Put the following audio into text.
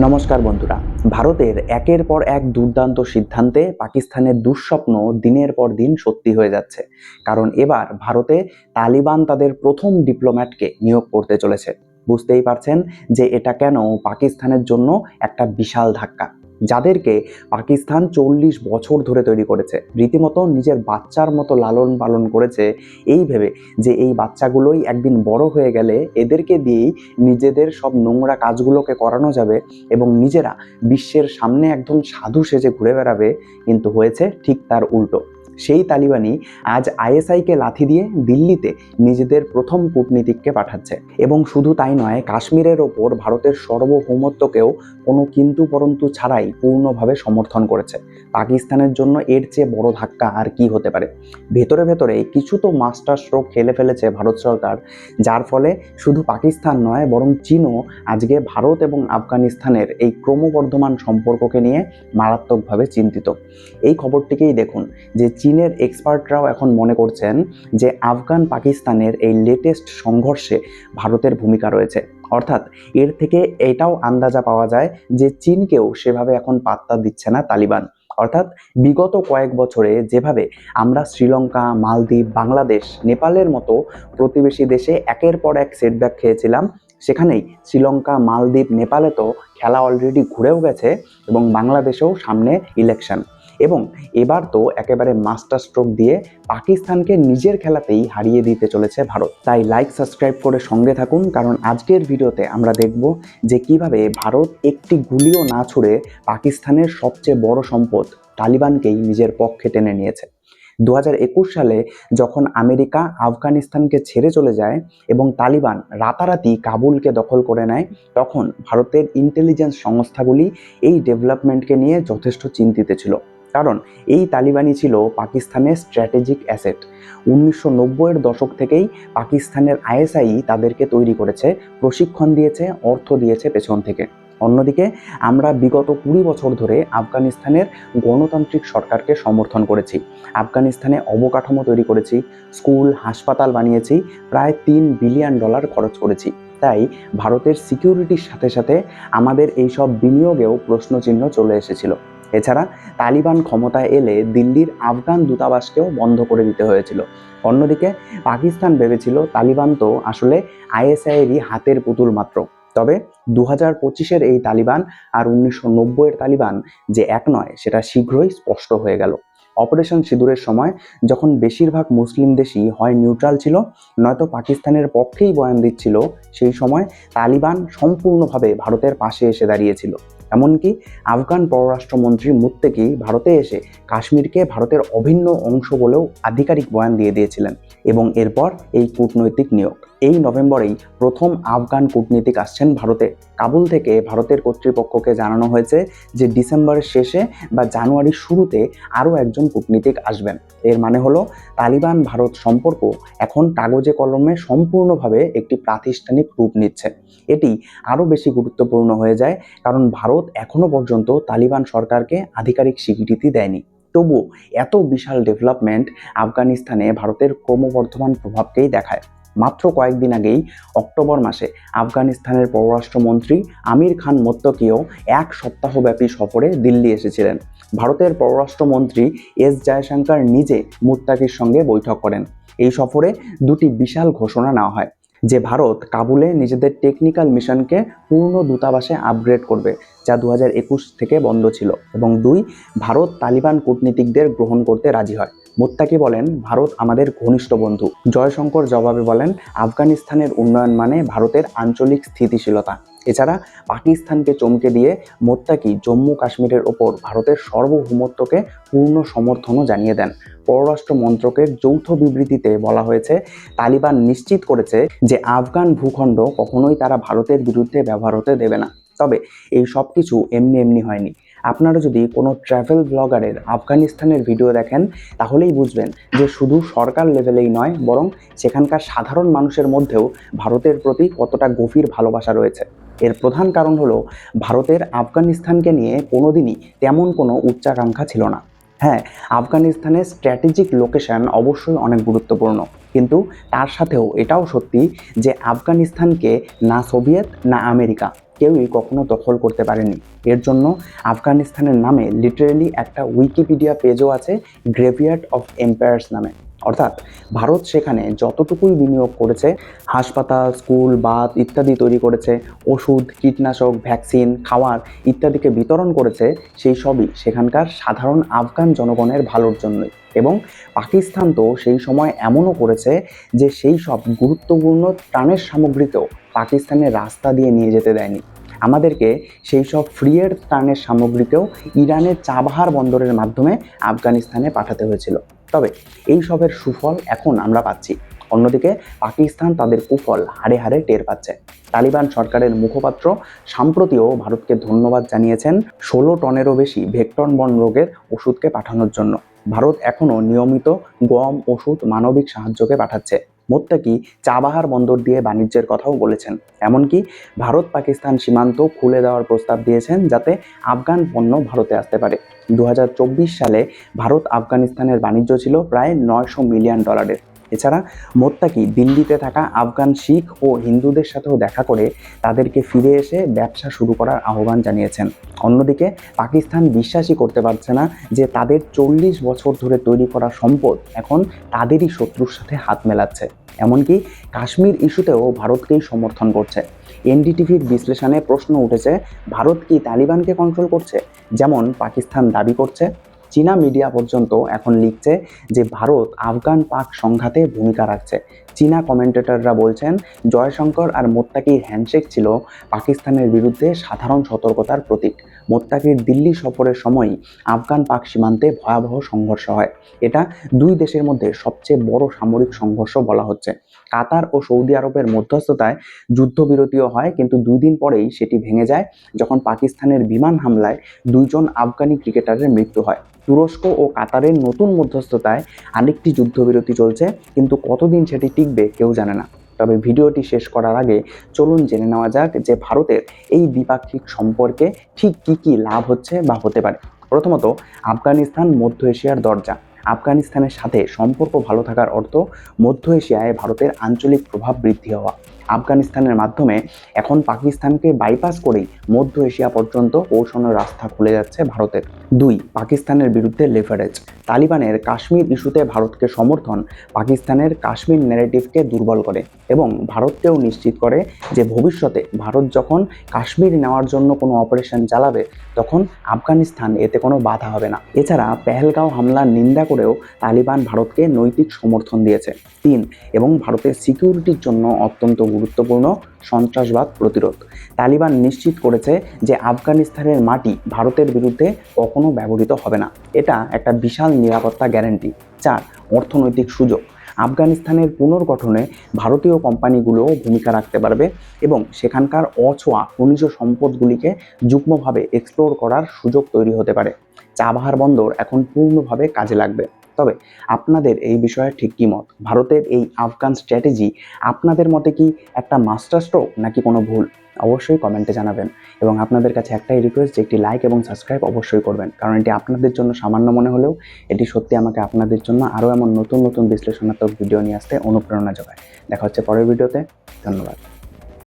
নমস্কার বন্ধুরা। ভারতের একের পর এক দুর্দান্ত সিদ্ধান্তে পাকিস্তানের দুঃস্বপ্ন দিনের পর দিন সত্যি হয়ে যাচ্ছে। কারণ এবার ভারতে তালিবান তাদের প্রথম ডিপ্লোম্যাটকে নিয়োগ করতে চলেছে। বুঝতেই পারছেন যে এটা কেন পাকিস্তানের জন্য একটা বিশাল ধাক্কা। যাদেরকে পাকিস্তান চল্লিশ বছর ধরে তৈরি করেছে। রীতিমতো নিজের বাচ্চার মতো লালন পালন করেছে। এই ভেবে যে এই বাচ্চাগুলোই একদিন বড় হয়ে গেলে এদেরকে দিয়েই নিজেদের সব নোংরা কাজগুলোকে করানো যাবে এবং নিজেরা বিশ্বের সামনে একদম সাধু সেজে ঘুরে বেড়াবে। কিন্তু হয়েছে ঠিক তার উল্টো। সেই তালিবানই আজ আইএসআইকে লাথি দিয়ে দিল্লিতে নিজেদের প্রথম কূটনীতিককে পাঠাচ্ছে। এবং শুধু তাই নয়, কাশ্মীরের ওপর ভারতের সার্বভৌমত্বকেও কোনো কিন্তু পরন্তু ছাড়াই পূর্ণভাবে সমর্থন করেছে। পাকিস্তানের জন্য এর চেয়ে বড় ধাক্কা আর কি হতে পারে? ভেতরে ভেতরে কিছু তো মাস্টার স্ট্রোক খেলে ফেলেছে ভারত সরকার, যার ফলে শুধু পাকিস্তান নয়, বরং চীনও আজকে ভারত এবং আফগানিস্তানের এই ক্রমবর্ধমান সম্পর্ককে নিয়ে মারাত্মকভাবে চিন্তিত। এই খবরটিকেই দেখুন যে চীনের এক্সপার্টরাও এখন মনে করছেন যে আফগান পাকিস্তানের এই লেটেস্ট সংঘর্ষে ভারতের ভূমিকা রয়েছে। অর্থাৎ এর থেকে এটাও আন্দাজা পাওয়া যায় যে চীনকেও সেভাবে এখন পাত্তা দিচ্ছে না তালিবান। অর্থাৎ বিগত কয়েক বছরে যেভাবে আমরা শ্রীলঙ্কা, মালদ্বীপ, বাংলাদেশ, নেপালের মতো প্রতিবেশী দেশে একের পর এক সেটব্যাক খেয়েছিলাম, সেখানেই শ্রীলঙ্কা, মালদ্বীপ, নেপালে তো খেলা অলরেডি ঘুরেও গেছে এবং বাংলাদেশেও সামনে ইলেকশন এবং এবার তো একেবারে মাস্টার স্ট্রোক দিয়ে পাকিস্তানকে নিজের খেলাতেই হারিয়ে দিতে চলেছে ভারত। তাই লাইক সাবস্ক্রাইব করে সঙ্গে থাকুন, কারণ আজকের ভিডিওতে আমরা দেখব যে কীভাবে ভারত একটি গুলিও না ছুড়ে পাকিস্তানের সবচেয়ে বড় সম্পদ তালিবানকেই নিজের পক্ষে টেনে নিয়েছে। দু হাজার একুশ সালে যখন আমেরিকা আফগানিস্তানকে ছেড়ে চলে যায় এবং তালিবান রাতারাতি কাবুলকে দখল করে নেয়, তখন ভারতের ইন্টেলিজেন্স সংস্থাগুলি এই ডেভেলপমেন্টকে নিয়ে যথেষ্ট চিন্তিত ছিল। কারণ এই তালিবানই ছিল পাকিস্তানের স্ট্র্যাটেজিক অ্যাসেট। উনিশশো নব্বইয়ের দশক থেকেই পাকিস্তানের আইএসআই তাদেরকে তৈরি করেছে, প্রশিক্ষণ দিয়েছে, অর্থ দিয়েছে পেছন থেকে। অন্যদিকে, আমরা বিগত কুড়ি বছর ধরে আফগানিস্তানের গণতান্ত্রিক সরকারকে সমর্থন করেছি। আফগানিস্তানে অবকাঠামো তৈরি করেছি, স্কুল, হাসপাতাল বানিয়েছি, প্রায় তিন বিলিয়ন ডলার খরচ করেছি। তাই ভারতের সিকিউরিটির সাথে সাথে আমাদের এই সব বিনিয়োগেও প্রশ্নচিহ্ন চলে এসেছিল। এছাড়া তালিবান ক্ষমতায় এলে দিল্লির আফগান দূতাবাসকেও বন্ধ করে দিতে হয়েছিল। অন্যদিকে পাকিস্তান ভেবেছিল তালিবান তো আসলে আইএসআইয়েরই হাতের পুতুল মাত্র। তবে দু হাজার পঁচিশের এই তালিবান আর উনিশশো নব্বইয়ের তালিবান যে এক নয়, সেটা শীঘ্রই স্পষ্ট হয়ে গেল। অপারেশন সিঁদুরের সময় যখন বেশিরভাগ মুসলিম দেশই হয় নিউট্রাল ছিল, নয়তো পাকিস্তানের পক্ষেই বয়ান দিচ্ছিল, সেই সময় তালিবান সম্পূর্ণভাবে ভারতের পাশে এসে দাঁড়িয়েছিল। এমনকি আফগান পররাষ্ট্রমন্ত্রী মুত্তেকি ভারতে এসে কাশ্মীরকে ভারতের অভিন্ন অংশ বলেও আধিকারিক বয়ান দিয়ে দিয়েছিলেন এবং এরপর এই কূটনৈতিক নিয়োগ। এই নভেম্বরেই প্রথম আফগান কূটনীতিক আসছেন ভারতে। কাবুল থেকে ভারতের কর্তৃপক্ষকে জানানো হয়েছে যে ডিসেম্বরের শেষে বা জানুয়ারির শুরুতে আরও একজন কূটনীতিক আসবেন। এর মানে হলো, তালিবান ভারত সম্পর্ক এখন কাগজে কলমে সম্পূর্ণভাবে একটি প্রাতিষ্ঠানিক রূপ নিচ্ছে। এটি আরও বেশি গুরুত্বপূর্ণ হয়ে যায় কারণ ভারত এখনও পর্যন্ত তালিবান সরকারকে আধিকারিক স্বীকৃতি দেয়নি। তবুও এত বিশাল ডেভেলপমেন্ট আফগানিস্তানে ভারতের ক্রমবর্ধমান প্রভাবকেই দেখায়। মাত্র কয়েকদিন আগেই অক্টোবর মাসে আফগানিস্তানের পররাষ্ট্রমন্ত্রী আমির খান মোত্তকিও এক সপ্তাহব্যাপী সফরে দিল্লি এসেছিলেন। ভারতের পররাষ্ট্রমন্ত্রী এস জয়শঙ্কর নিজে মুত্তাকির সঙ্গে বৈঠক করেন। এই সফরে দুটি বিশাল ঘোষণা নেওয়া হয়। যে ভারত কাবুলে নিজেদের টেকনিক্যাল মিশনকে পূর্ণ দূতাবাসে আপগ্রেড করবে, যা দু থেকে বন্ধ ছিল। এবং দুই, ভারত তালিবান কূটনীতিকদের গ্রহণ করতে রাজি হয়। মোত্তাকি বলেন, ভারত আমাদের ঘনিষ্ঠ বন্ধু। জয়শঙ্কর জবাবে বলেন, আফগানিস্তানের উন্নয়ন মানে ভারতের আঞ্চলিক স্থিতিশীলতা। এছাড়া পাকিস্তানকে চমকে দিয়ে মোত্তাকি জম্মু কাশ্মীরের ওপর ভারতের সার্বভৌমত্বকে পূর্ণ সমর্থনও জানিয়ে দেন। পররাষ্ট্র মন্ত্রকের যৌথ বিবৃতিতে বলা হয়েছে, তালিবান নিশ্চিত করেছে যে আফগান ভূখণ্ড কখনোই তারা ভারতের বিরুদ্ধে ব্যবহার হতে দেবে না। তবে এই সব কিছু এমনি এমনি হয়নি। আপনারা যদি কোনো ট্রাভেল ব্লগারের আফগানিস্তানের ভিডিও দেখেন, তাহলেই বুঝবেন যে শুধু সরকার লেভেলেই নয়, বরং সেখানকার সাধারণ মানুষের মধ্যেও ভারতের প্রতি কতটা গভীর ভালোবাসা রয়েছে। এর প্রধান কারণ হলো, ভারতের আফগানিস্তানকে নিয়ে কোনোদিনই তেমন কোনো উচ্চাকাঙ্ক্ষা ছিল না। হ্যাঁ আফগানিস্তানের স্ট্র্যাটেজিক লোকেশন অবশ্যই অনেক গুরুত্বপূর্ণ। কিন্তু তার সাথেও এটাও সত্যি যে আফগানিস্তানকে না সোভিয়েত, না আমেরিকা কেউই কখনো দখল করতে পারেনি। এর জন্য আফগানিস্তানের নামে লিটারেলি একটা উইকিপিডিয়া পেজও আছে গ্রেভিয়ার্ড অফ এম্পায়ার্স নামে। অর্থাৎ ভারত সেখানে যতটুকুই বিনিয়োগ করেছে, হাসপাতাল, স্কুল বাঁধ ইত্যাদি তৈরি করেছে, ওষুধ, কীটনাশক, ভ্যাকসিন, খাওয়ার ইত্যাদিকে বিতরণ করেছে, সেই সবই সেখানকার সাধারণ আফগান জনগণের ভালোর জন্যই। এবং পাকিস্তান তো সেই সময় এমনও করেছে যে সেই সব গুরুত্বপূর্ণ ত্রাণের সামগ্রীকেও পাকিস্তানের রাস্তা দিয়ে নিয়ে যেতে দেয়নি। আমাদেরকে সেই সব ফ্রিয়ের ত্রাণের সামগ্রীকেও ইরানের চাবাহার বন্দরের মাধ্যমে আফগানিস্তানে পাঠাতে হয়েছিল। তবে এই সবের সুফল এখন আমরা পাচ্ছি। অন্যদিকে পাকিস্তান তাদের কুফল হারে হারে টের পাচ্ছে। তালিবান সরকারের মুখপাত্র সাম্প্রতিও ভারতকে ধন্যবাদ জানিয়েছেন ষোলো টনেরও বেশি ভেক্টন বন রোগের ওষুধকে পাঠানোর জন্য। ভারত এখনও নিয়মিত গম, ওষুধ, মানবিক সাহায্যকে পাঠাচ্ছে। মোত্তাকি চাবাহার বন্দর দিয়ে বাণিজ্যের কথাও বলেছেন। এমনকি ভারত পাকিস্তান সীমান্ত খুলে দেওয়ার প্রস্তাব দিয়েছেন যাতে আফগান পণ্য ভারতে আসতে পারে। দু হাজার চব্বিশ সালে ভারত আফগানিস্তানের বাণিজ্য ছিল প্রায় নয়শো মিলিয়ন ডলারের। এছাড়া মোত্তাকি, দিল্লিতে থাকা আফগান শিখ ও হিন্দুদের সাথেও দেখা করে তাদেরকে ফিরে এসে ব্যবসা শুরু করার আহ্বান জানিয়েছেন। অন্যদিকে পাকিস্তান বিশ্বাসই করতে পারছে না যে তাদের চল্লিশ বছর ধরে তৈরি করা সম্পদ এখন তাদেরই শত্রুর সাথে হাত মেলাচ্ছে। এমনকি কাশ্মীর ইস্যুতেও ভারতকেই সমর্থন করছে। এনডিটিভির বিশ্লেষণে প্রশ্ন উঠেছে, ভারত কি তালিবানকে কন্ট্রোল করছে? যেমন পাকিস্তান দাবি করছে চীনা মিডিয়া পর্যন্ত এখন লিখছে যে ভারত আফগান পাক সংঘাতে ভূমিকা রাখছে। চীনা কমেন্টেটররা বলছেন, জয়শঙ্কর আর মোত্তাকির হ্যান্ডশেক ছিল পাকিস্তানের বিরুদ্ধে সাধারণ সতর্কতার প্রতীক। মোত্তাকির দিল্লি সফরের সময়ই আফগান পাক সীমান্তে ভয়াবহ সংঘর্ষ হয়। এটা দুই দেশের মধ্যে সবচেয়ে বড় সামরিক সংঘর্ষ বলা হচ্ছে। কাতার ও সৌদি আরবের মধ্যস্থতায় যুদ্ধবিরতিও হয়, কিন্তু দুই দিন পরেই সেটি ভেঙে যায়, যখন পাকিস্তানের বিমান হামলায় দুইজন আফগানি ক্রিকেটারের মৃত্যু হয়। তুরস্ক ও কাতারের নতুন মধ্যস্থতায় আরেকটি যুদ্ধবিরতি চলছে, কিন্তু কতদিন সেটি টিকবে কেউ জানে না। তবে ভিডিওটি শেষ করার আগে চলুন জেনে নেওয়া যাক যে ভারতের এই দ্বিপাক্ষিক সম্পর্কে ঠিক কী কী লাভ হচ্ছে বা হতে পারে। প্রথমত, আফগানিস্তান, মধ্য এশিয়ার দরজা। আফগানিস্তানের সাথে সম্পর্ক ভালো থাকার অর্থ মধ্য এশিয়ায় ভারতের আঞ্চলিক প্রভাব বৃদ্ধি হওয়া। আফগানিস্তানের মাধ্যমে, এখন পাকিস্তানকে বাইপাস করেই মধ্য এশিয়া পর্যন্ত পৌঁছানোর রাস্তা খুলে যাচ্ছে ভারতের। দুই, পাকিস্তানের বিরুদ্ধে লেভারেজ তালিবানের কাশ্মীর ইস্যুতে ভারতকে সমর্থন পাকিস্তানের কাশ্মীর ন্যারেটিভকে দুর্বল করে এবং ভারতকেও নিশ্চিত করে যে ভবিষ্যতে ভারত যখন কাশ্মীর নেওয়ার জন্য কোনো অপারেশন চালাবে, তখন আফগানিস্তান এতে কোনো বাধা হবে না। এছাড়া পেহেলগাঁও হামলার নিন্দা করেও তালিবান ভারতকে নৈতিক সমর্থন দিয়েছে। তিন, এবং ভারতের সিকিউরিটির জন্য অত্যন্ত গুরুত্বপূর্ণ সন্ত্রাসবাদ প্রতিরোধ। তালিবান নিশ্চিত করেছে যে আফগানিস্তানের মাটি ভারতের বিরুদ্ধে কখনো ব্যবহৃত হবে না। এটা একটা বিশাল নিরাপত্তা গ্যারান্টি। চার, অর্থনৈতিক সুযোগ। আফগানিস্তানের পুনর্গঠনে ভারতীয় কোম্পানিগুলোও ভূমিকা রাখতে পারবে এবং সেখানকার অছোয়া খনিজ সম্পদগুলিকে যুগ্মভাবে এক্সপ্লোর করার সুযোগ তৈরি হতে পারে। চাবাহার বন্দর এখন পূর্ণভাবে কাজে লাগবে। তবে আপনাদের এই বিষয়ে ঠিক কী মত? ভারতের এই আফগান স্ট্র্যাটেজি আপনাদের মতে কি একটা মাস্টার স্ট্রোক নাকি কোনো ভুল? অবশ্যই কমেন্টে জানাবেন এবং আপনাদের কাছে একটাই রিকোয়েস্ট যে একটি লাইক এবং সাবস্ক্রাইব অবশ্যই করবেন। কারণ এটি আপনাদের জন্য সামান্য মনে হলেও এটি সত্যি আমাকে আপনাদের জন্য আরও এমন নতুন নতুন বিশ্লেষণাত্মক ভিডিও নিয়ে আসতে অনুপ্রেরণা যোগায়। দেখা হচ্ছে পরের ভিডিওতে ধন্যবাদ।